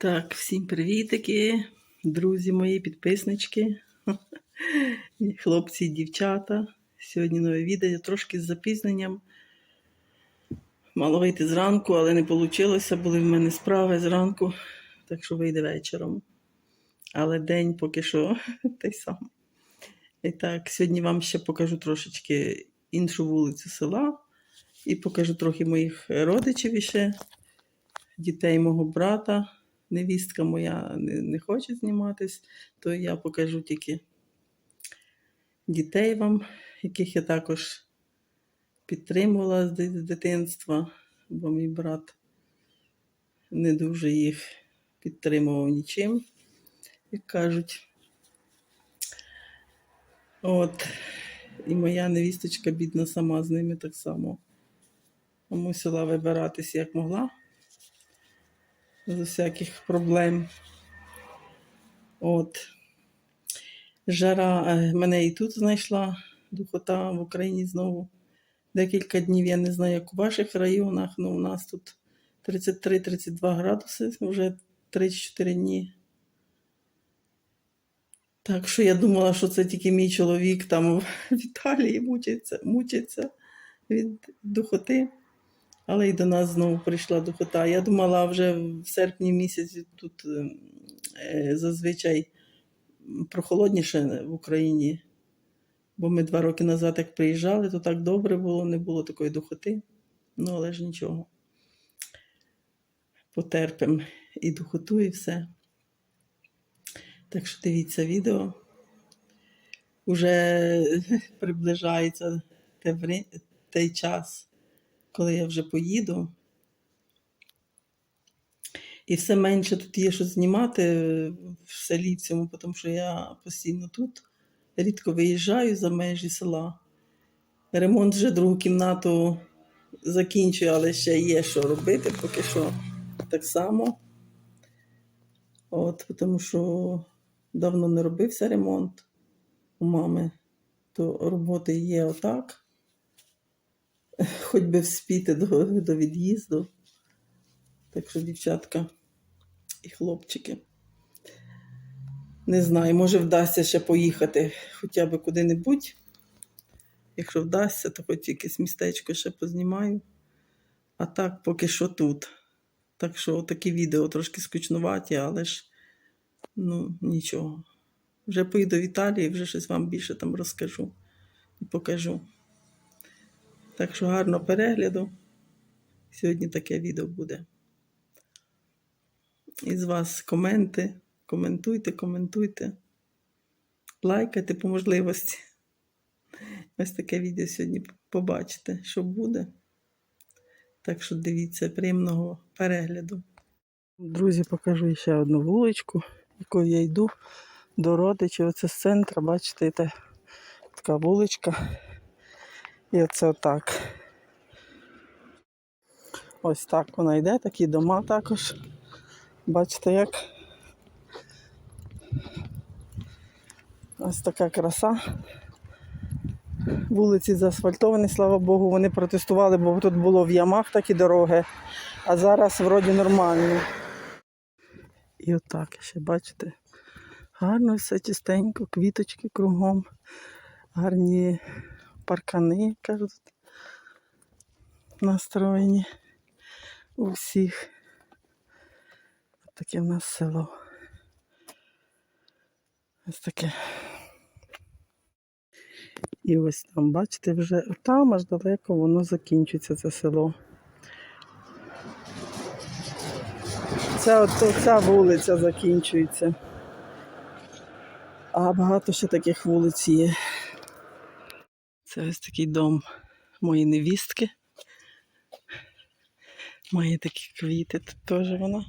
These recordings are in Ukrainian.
Так, всім привітики, друзі мої, підписнички, хлопці і дівчата. Сьогодні нове відео, трошки з запізненням. Мало вийти зранку, але не вийшло. Були в мене справи зранку, так що вийде вечором. Але день поки що той самий. І так, сьогодні вам ще покажу трошечки іншу вулицю села і покажу трохи моїх родичів іще, дітей мого брата. Невістка моя не, не хоче зніматись, то я покажу тільки дітей вам, яких я також підтримувала з дитинства, бо мій брат не дуже їх підтримував нічим, як кажуть. От, і моя невісточка, бідна, сама з ними так само мусила вибиратись як могла з усяких проблем. От. Жара е, мене і тут знайшла, духота в Україні знову. Декілька днів, я не знаю, як у ваших районах, але у нас тут 33-32 градуси вже 3-4 дні. Так що я думала, що це тільки мій чоловік там в Італії мучиться, мучиться від духоти. Але й до нас знову прийшла духота. Я думала, вже в серпні місяці тут е, е, зазвичай прохолодніше в Україні. Бо ми два роки назад, як приїжджали, то так добре було, не було такої духоти. Ну, але ж нічого. Потерпимо і духоту, і все. Так що дивіться відео. Уже приближається той час, коли я вже поїду. І все менше тут є що знімати в селі цьому, тому що я постійно тут. Рідко виїжджаю за межі села. Ремонт вже другу кімнату закінчую, але ще є що робити, поки що так само. От, тому що давно не робився ремонт у мами, то роботи є отак. Хоч би вспіти до, до від'їзду. Так що, дівчатка і хлопчики. Не знаю, може вдасться ще поїхати хоча б куди-небудь. Якщо вдасться, то хоч якесь містечко ще познімаю. А так поки що тут. Так що такі відео трошки скучнуваті, але ж ну нічого. Вже поїду в Італію, вже щось вам більше там розкажу і покажу. Так що гарного перегляду. Сьогодні таке відео буде. Із вас коменти. Коментуйте, коментуйте. Лайкайте по можливості. Ось таке відео сьогодні побачите, що буде. Так що дивіться, приємного перегляду. Друзі, покажу ще одну вуличку, якою я йду до родичів. Оце з центра, бачите, та така вуличка. І оце отак. Ось так вона йде, такі дома також. Бачите, як ось така краса. Вулиці заасфальтовані, слава Богу, вони протестували, бо тут було в ямах такі дороги, а зараз вроді нормально. І отак ще, бачите, гарно все чистенько, квіточки кругом, гарні паркани, кажуть, настроєні у всіх. Таке в нас село. Ось таке. І ось там, бачите, вже там аж далеко воно закінчується, це село. Це от ця вулиця закінчується. А багато ще таких вулиць є. Це ось такий дом моєї невістки. Має такі квіти, тут теж вона.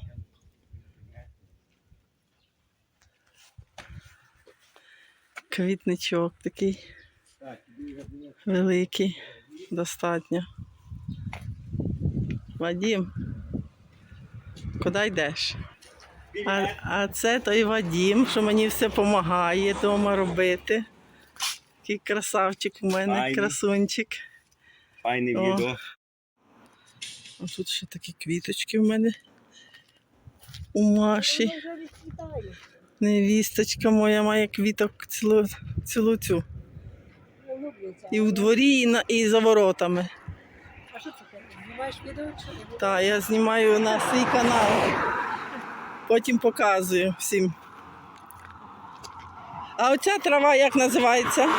Квітничок такий великий, достатньо. Вадім, куди йдеш? А, а це той Вадім, що мені все допомагає вдома робити. Такий красавчик у мене, Файний. красунчик. Файне відео. А тут ще такі квіточки в мене. у Маші. Невісточка моя має квіток цілу, цілу цю. І у дворі, і, на, і за воротами. А що це? Знімаєш відео чи? Так, я знімаю на свій канал. Потім показую всім. А оця трава як називається?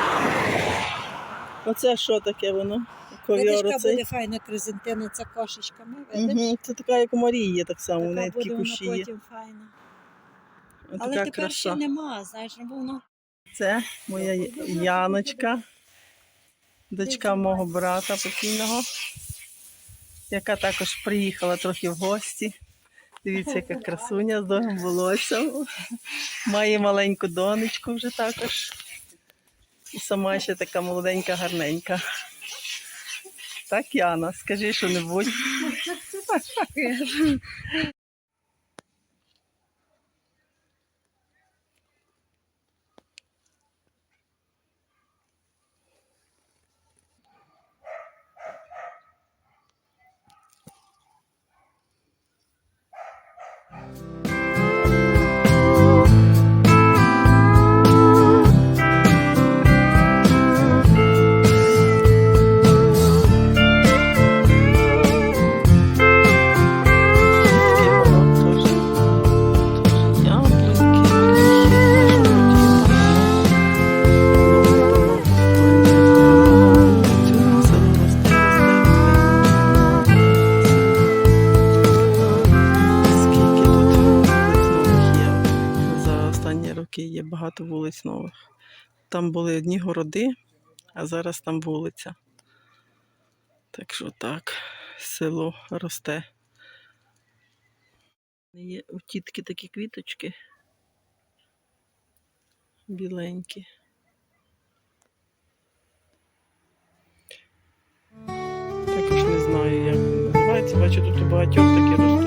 Оце що таке воно? Ковьор Видишка буде файна кризантина, це кошечками, видиш? Угу. Це така, як у Марії, є так само, у неї Така такі буде вона кущі є. потім файна. Але Така тепер краса. ще нема, знаєш, воно Це моя Яночка, дочка мого брата покійного, яка також приїхала трохи в гості. Дивіться, яка красуня з довгим волоссям. Має маленьку донечку вже також. І сама ще така молоденька, гарненька. Так, Яна, скажи що-небудь. Останні роки є багато вулиць нових. Там були одні городи, а зараз там вулиця. Так що так, село росте. Є у тітки такі квіточки. Біленькі. Також не знаю, як називається. Бачу, тут у багатьох такі ростуть.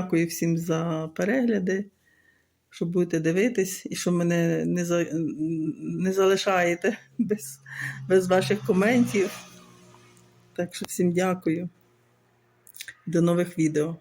Дякую всім за перегляди, що будете дивитись і що мене не, за, не залишаєте без, без ваших коментів. Так що всім дякую. До нових відео.